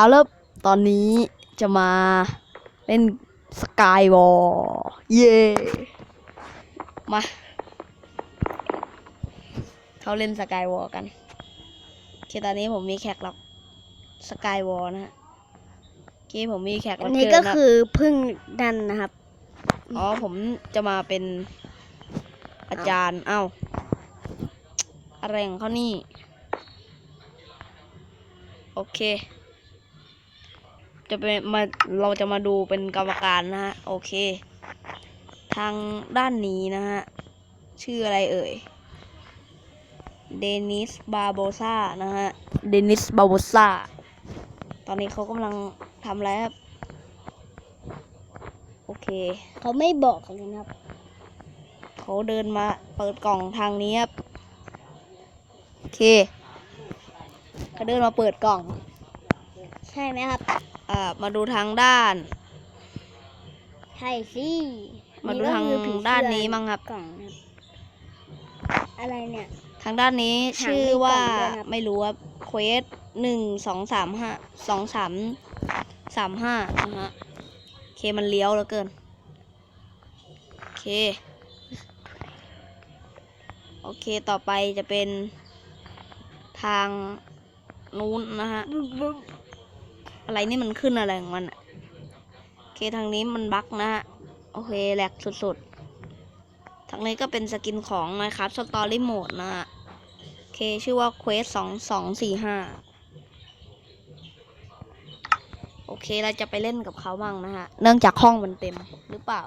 เอาแล้วตอนนี้จะมาเล่นสกายวอลเย่มาเขาเล่นสกายวอลกันโอเคตอนนี้ผมมีแขกรับสกายวอลนะฮะโอเคผมมีแขกอัรับนนี้เชิญก็นะคือพึ่งดันนะครับ อ๋อผมจะมาเป็นอาจารย์ เอ้าอะไรของเขานี่ โอเค จะเป็นมาเราจะมาดูเป็นกรรมการนะฮะโอเค ทางด้านนี้นะฮะชื่ออะไรเอ่ยเดนิสบาโบซานะฮะเดนิสบาโบซาตอนนี้เขากำลังทำอะไรครับโอเค เขาไม่บอกเลยนะครับเขาเดินมาเปิดกล่องทางนี้ครับโอเคเขาเดินมาเปิดกล่อง ใช่ไหมครับ อ่ามาดูทางด้าน ใช่สิมาดูก็ทางคือผีเสื้อด้านนี้มั้งครับกล่องนะครับอะไรเนี่ย ทางด้านนี้หางชื่อมีกล่องว่าด้วยครับไม่รู้ว่าเควสหนึ่งสองสามห้าสองสามสามห้านะฮะโอเคมันเลี้ยวแล้วเกินโอเค โอเคต่อไปจะเป็นทางนู้นนะฮะ อะไรนี่มันขึ้นอะไรของมันอะโอเคทางนี้มันบั๊กนะฮะโอเคแหลกสุดๆ ทางนี้ก็เป็นสกินของนะครับสตอรี่โหมดนะฮะโอเคชื่อว่า Quest สองสองสี่ห้าโอเคเราจะไปเล่นกับเขาบ้างนะฮะ เนื่องจากห้องมันเต็มหรือเปล่า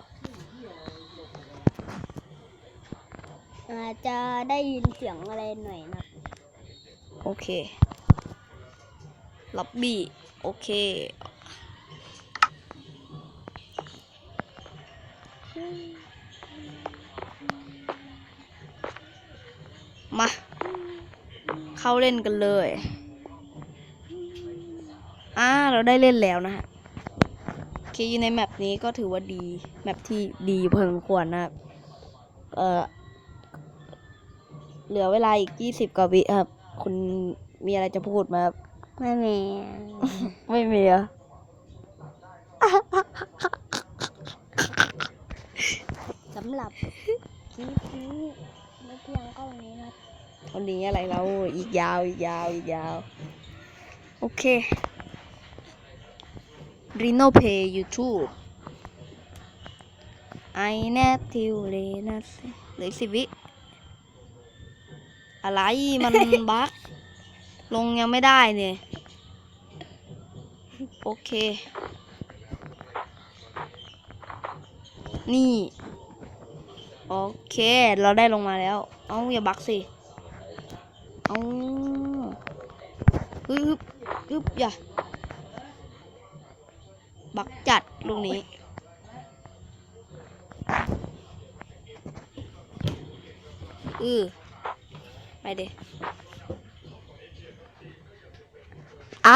อาจจะได้ยินเสียงอะไรหน่อยนะครับโอเค ล็อบบี้ โอเคมา เข้าเล่นกันเลย อ่า เราได้เล่นแล้วนะฮะโอเคอยู่ในแมปนี้ก็ถือว่าดี แมปที่ดีพอสมควรนะครับ เออเหลือเวลาอีกยี่สิบกว่าวิครับ คุณมีอะไรจะพูดไหมครับ ไม่มีไม่มีอะสำหรับคลิปนี้ไม่เพียงเท่านี้นะครับวันนี้อะไรเราอีกยาวอีกยาวอีกยาว โอเค Reno Pay YouTube I n a t i v l e นะเหลืออกสิบวิอะไรมันบั๊ก ลงยังไม่ได้เนี่ยโอเค นี่ โอเค เราได้ลงมาแล้ว เอาอย่าบักสิ เอาฮึบฮึบอย่า บักจัดลูกนี้ อือไปเด้ ไอ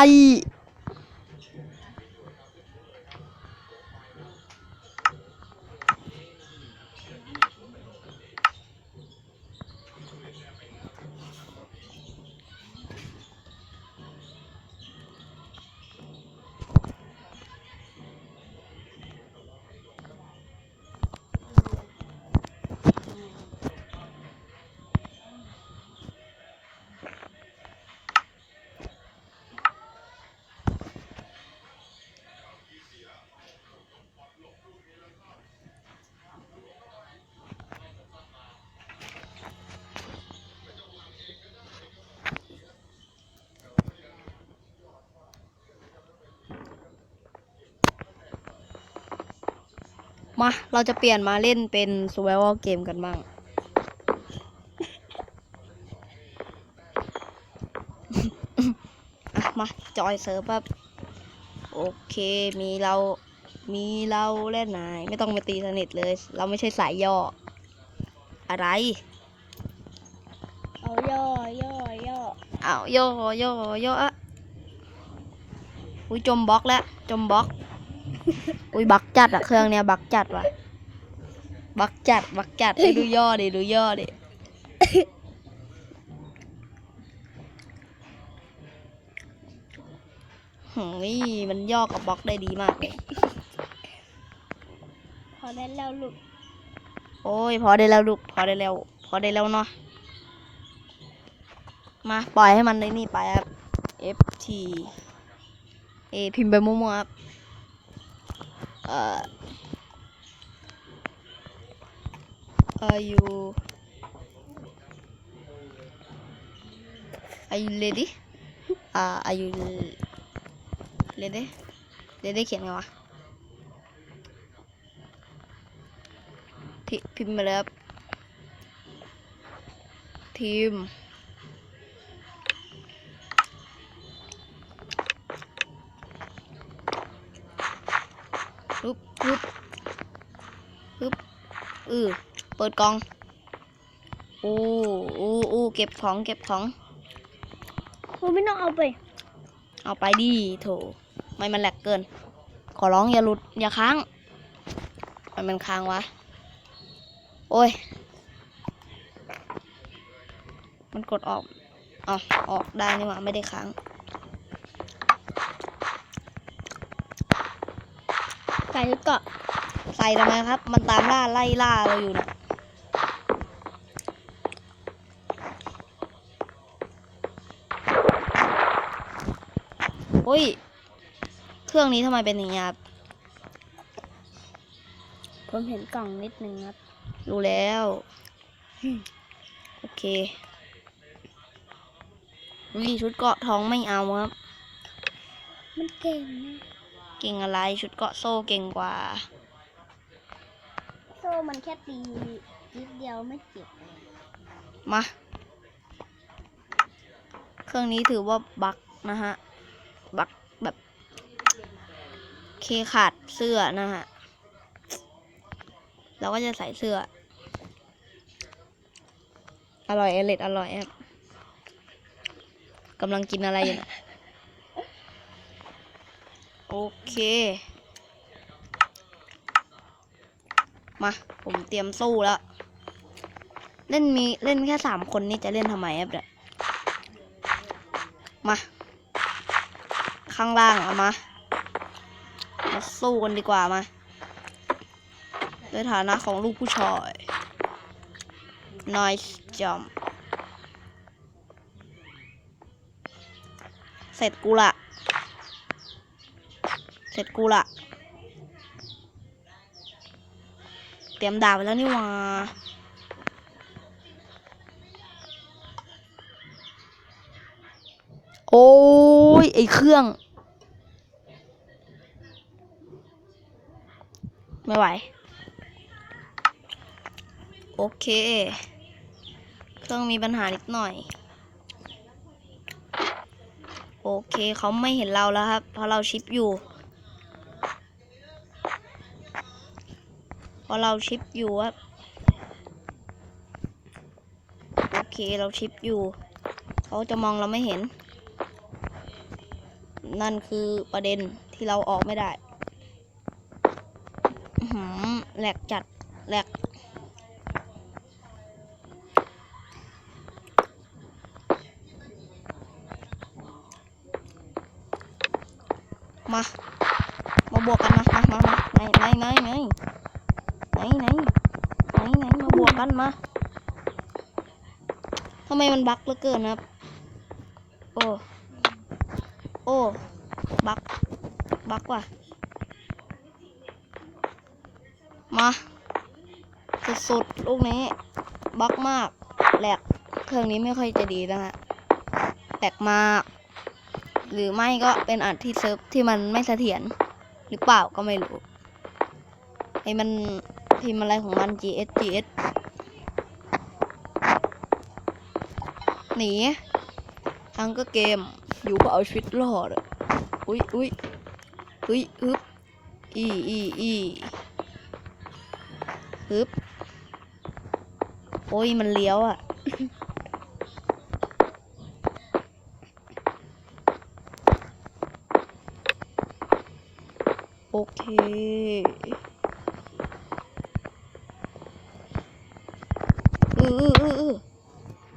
มา เราจะเปลี่ยนมาเล่นเป็น survival game กันบ้าง อะ มา จอยเซิร์ฟแบบโอเค มีเรา มีเราเล่นนาย ไม่ต้องมาตีสนิทเลย เราไม่ใช่สายย่อ อะไร เอาย่อย่อย่ออ้าวย่อย่อย่ออะอุ้ยจมบล็อกแล้ว จมบล็อก อุ้ยบักจัดอะเครื่องเนี้ยบักจัดว่ะ บักจัดบักจัดให้ดูย่อดิดูย่อดิหืยมันย่อกับบล็อกได้ดีมากเลยพอได้แล้วลูก โอ้ย พอได้แล้วลูก พอได้แล้ว พอได้แล้วเนาะ มาปล่อยให้มันในนี่ไปครับ F T A พิมพ์ไปมั่วๆครับเอ่อ Are you Are you ready อ่า Are you ready ready เขียนไงวะพิมพ์มาเลยครับทีม ปึ๊บปึ๊บปึ๊บเออเปิดกล่องโอ้โอ้โอ้เก็บของเก็บของครูไม่ต้องเอาไป เอาไปดิโถไม่มันแหลกเกิน ขอร้องอย่าหลุดอย่าค้างมันมันค้างวะ โอ้ย มันกดออกอ๋อออกได้นี่หว่าไม่ได้ค้าง ใส่เกาะใส่ทำไมครับ มันตามล่าไล่ล่าเราอยู่นะโอ้ย เครื่องนี้ทำไมเป็นอย่างนี้ครับ ผมเห็นกล่องนิดนึงครับ รู้แล้ว โอเควิชุดเกาะทองไม่เอาครับ มันเก่งนะ เก่งอะไรชุดเกาะโซ่เก่งกว่า โซ่มันแค่ตีนิดเดียวไม่เจ็บมา เครื่องนี้ถือว่าบักนะฮะ บักแบบ เคขาดเสื้อนะฮะ เราก็จะใส่เสื้อ อร่อยเอเล็ดอร่อยครับกำลังกินอะไรอยู่นะ โอเค มา ผมเตรียมสู้แล้ว เล่นมีเล่นแค่สามคนนี่จะเล่นทำไมครับเนี่ยมา ข้างล่างเอามามาสู้กันดีกว่ามาในฐานะของลูกผู้ชาย nice jump เสร็จกูละ ร็จกูละเตรียมดาบไปแล้วนี่ว่าโอ้ย ไอเครื่อง ไม่ไหว โอเค เครื่องมีปัญหานิดหน่อย โอเคเขาไม่เห็นเราแล้วครับ เพราะเราชิปอยู่ เพราะเราชิปอยู่ครับโอเคเราชิปอยู่ เขาจะมองเราไม่เห็น นั่นคือประเด็นที่เราออกไม่ได้หือแหลกจัดแหลกมา มาบวกกันมามามามาไหนไหนไหนไหน ไหนไหนไหนไหนมาบวกกันมาทำไมมันบั๊กเหลือเกินครับ โอ้ โอ้ บักบักว่ะ มาสุดๆลูกนี้ บักมาก แหลก เครื่องนี้ไม่ค่อยจะดีนะฮะแหลกมาก หรือไม่ก็เป็นอัดที่เซิร์ฟที่มันไม่เสถียรหรือเปล่าก็ไม่รู้ ไอ้มัน พิมพ์อะไรของมัน GS GS หนีทั้งก็เกม อยู่ก็เอาชีวิตรอดอะอุ้ยอุ้ยอุ้ยฮึบอีอีอีฮึบโอ้ยมันเลี้ยวอะโอเค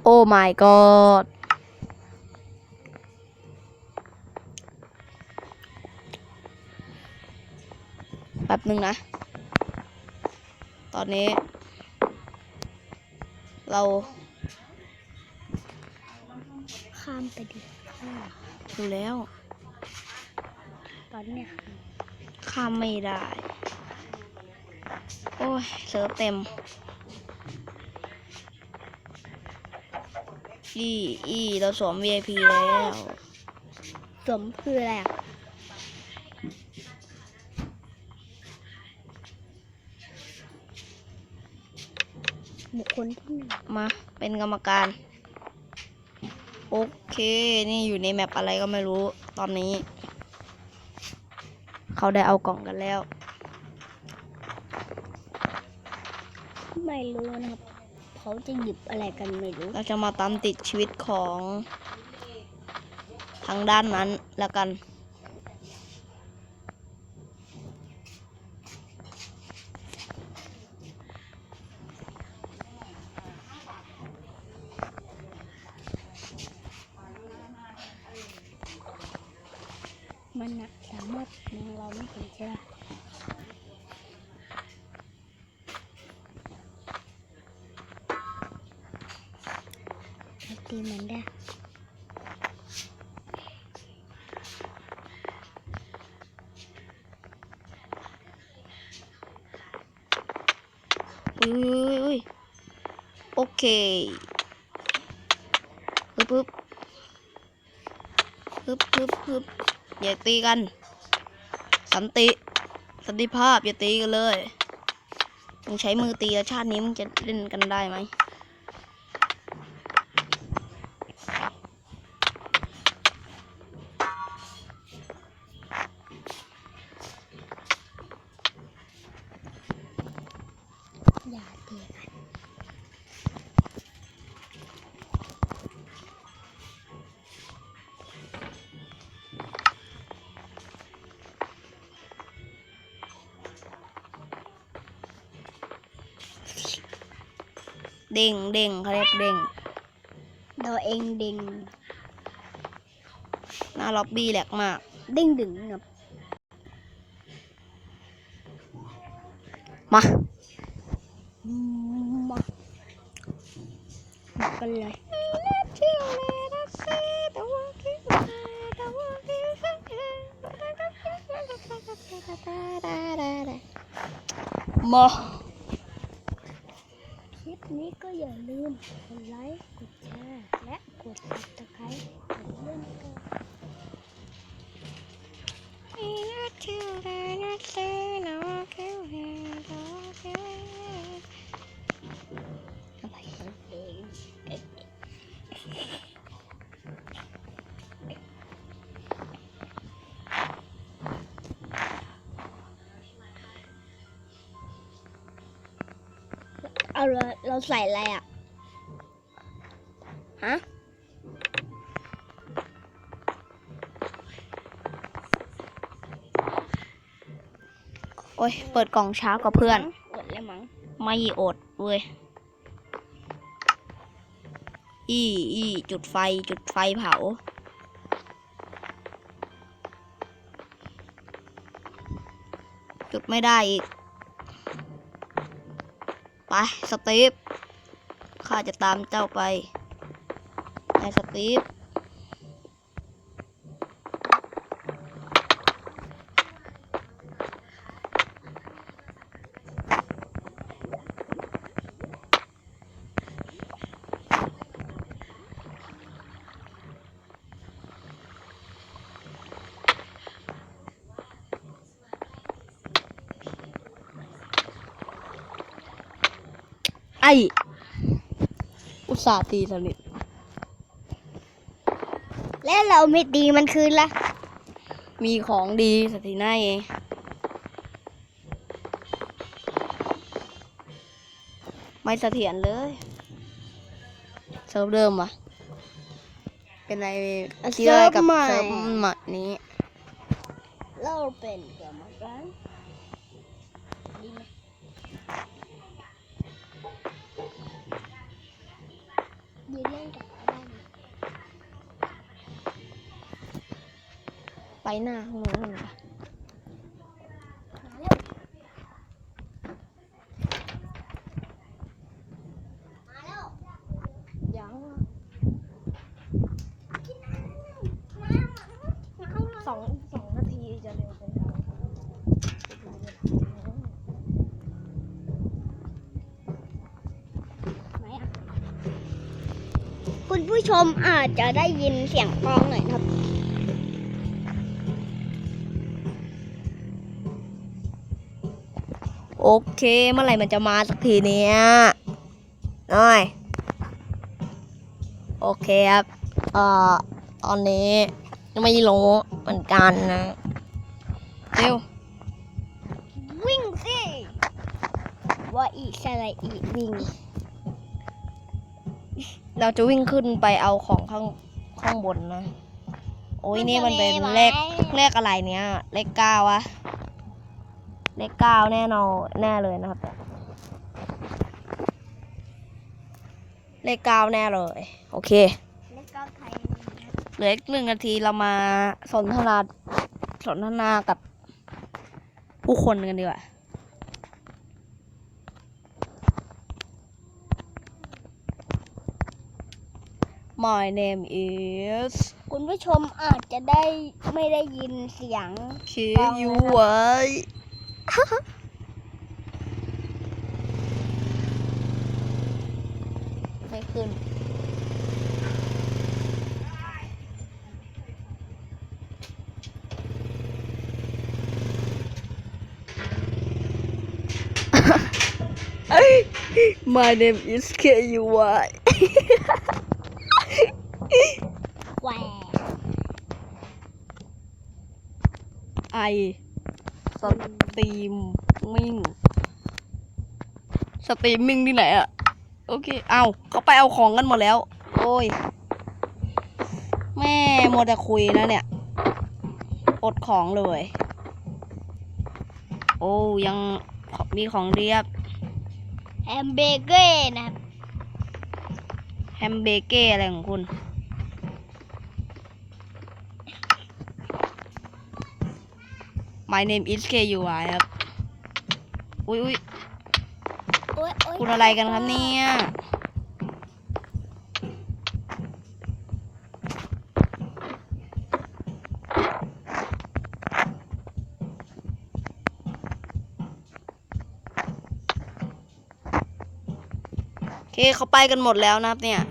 โอ้ my god แบบนึงนะ ตอนนี้ เราข้ามไปดิดูแล้ว ตอนเนี้ยข้ามไม่ได้ โอ้ยเสือเต็ม อีอีเราสวม VIP แล้วสมคืออะไรอะบุคคลที่หนึ่งมาเป็นกรรมการ โอเค นี่อยู่ในแมปอะไรก็ไม่รู้ตอนนี้ เขาได้เอากล่องกันแล้ว ไม่รู้นะครับ เขาจะหยิบอะไรกันไม่รู้ เราจะมาตามติดชีวิตของทางด้านนั้นแล้วกัน มันนะสามารถมองเราไม่เห็นใช่ไหม ตีมันได้อุ้ยอุ้ยอุ้ยโอเคฮึบฮึบฮึบฮึบฮึบอย่าตีกัน สันติ สันติภาพอย่าตีกันเลย มึงใช้มือตีชาตินี้มึงจะเล่นกันได้ไหม เด้งเด้งเขาเรียกเด้งเราเองเด้งหน้าล็อบบี้แหลกมาก เด้งดึงครับมา มามากันเลยมา คลิปนี้ก็อย่าลืมกดไลค์ กดแชร์ และกดติดตามกดเล่นกันอะไรกัน เอาเราเราใส่อะไรอะ อ้ย เปิดกล่องช้ากว่าเพื่อน อดแล้วมั้งไม่อดเว้ย อีอีจุดไฟจุดไฟเผา จุดไม่ได้อีก ไป สตีฟข้าจะตามเจ้าไปนายสตีฟ ไอ อุต ส่าห์ตีสนิทแล้วเราไม่ตีมันคืนละ มีของดีสถิน่าเองไม่เสถียรเลยเซิร์ฟเดิมอะเป็นอะไรคิดอะไรกับเซิร์ฟใหม่นี้ เราเป็นกรรมก ไปหน้าข้างนู้สองสองนาทีจะเร็วไปแล้วคุณผู้ชมอาจจะได้ยินเสียงกลองหน่อย เคเมื่อไหร่มันจะมาสักทีเนี้ยน้อยโอเคครับเอ่อตอนนี้ไม่รู้เหมือนกันนะเร็ววิ่งสิว่าอีสไลอีวิ่ง เราจะวิ่งขึ้นไปเอาของข้างข้างบนนะ โอ้ยนี่มันเป็นเลขเลขอะไรเนี้ยเลขเก้าวะ เลขเก้าแน่นอนแน่เลยนะครับ เลขเก้าแน่เลย โอเคแล้วก็ใครเหลืออีกหนึ่งนาทีเรามาสนทนาสนทนากับผู้คนกันดีกว่า My name is คุณผู้ชมอาจจะได้ไม่ได้ยินเสียง K U Y ไม่ขึ้น My name is K U Y แหวไอส ตรีมมิ่งสตรีมมิ่งที่ไหนอะโอเค เอาเขาไปเอาของกันหมดแล้ว โอ้ย แม่โมวแต่คุยนะเนี่ย อดของเลย โอ้ยังมีของเรียบแฮมเบอร์เกอร์นะครับแฮมเบเก้อะไรของคุณ My name is K U I ครับ อุ้ยอุ้ยโอ๊ยโอ๊ยคุณอะไรกันครับเนี่ย โอเคเขาไปกันหมดแล้วนะครับเนี่ย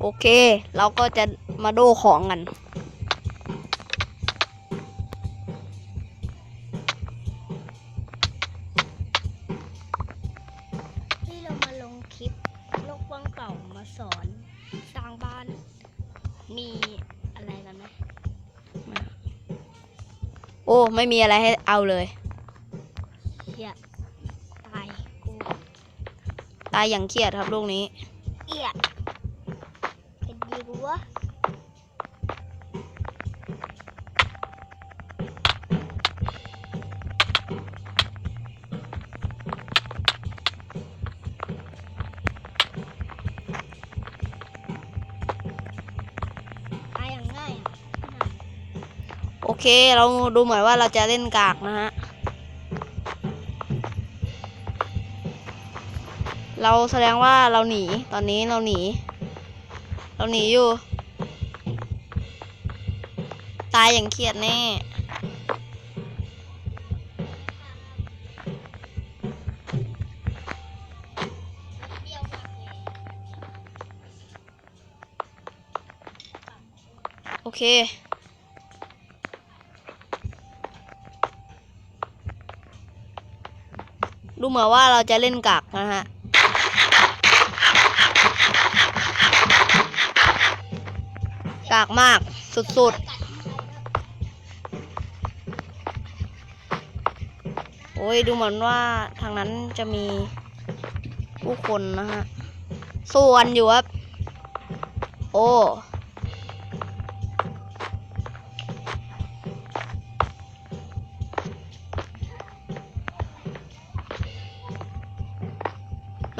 โอเค เราก็จะ มาโดของกัน ที่เรามาลงคลิปโลกว่างเก่ามาสอน สร้างบ้าน มีอะไรกันไหมโอ้ ไม่มีอะไรให้เอาเลยเฮียตายกู ตายอย่างเครียดครับลูกนี้ เอียเเค เราดูเหมือนว่าเราจะเล่นกากนะฮะ เราแสดงว่าเราหนี ตอนนี้เราหนี เราหนีอยู่ ตายอย่างเครียดแน่ โอเค เหมือนว่าเราจะเล่นกักนะฮะ กากมากสุดๆ โอ้ยดูเหมือนว่าทางนั้นจะมีผู้คนนะฮะส่วนอยู่ครับ โอ้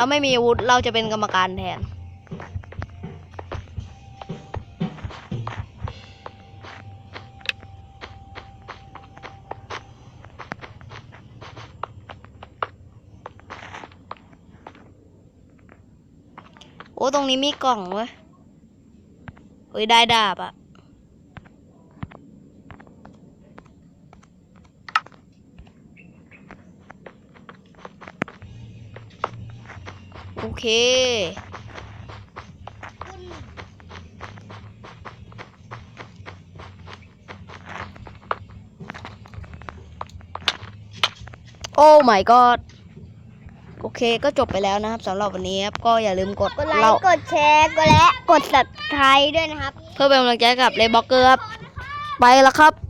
เราไม่มีอาวุธเราจะเป็นกรรมการแทน โอ้ ตรงนี้มีกล่องเว้ยเฮ้ย ได้ดาบอะ เค โอ้ my god โอเคก็จบไปแล้วนะครับสำหรับวันนี้ครับก็อย่าลืมกดกดไลเราค์กดแชร์กดและกด subscribe ด้วยนะครับ เพื่อเป็นกำลังใจกับเลบ็อกเกอร์ครับ ไปแล้วครับ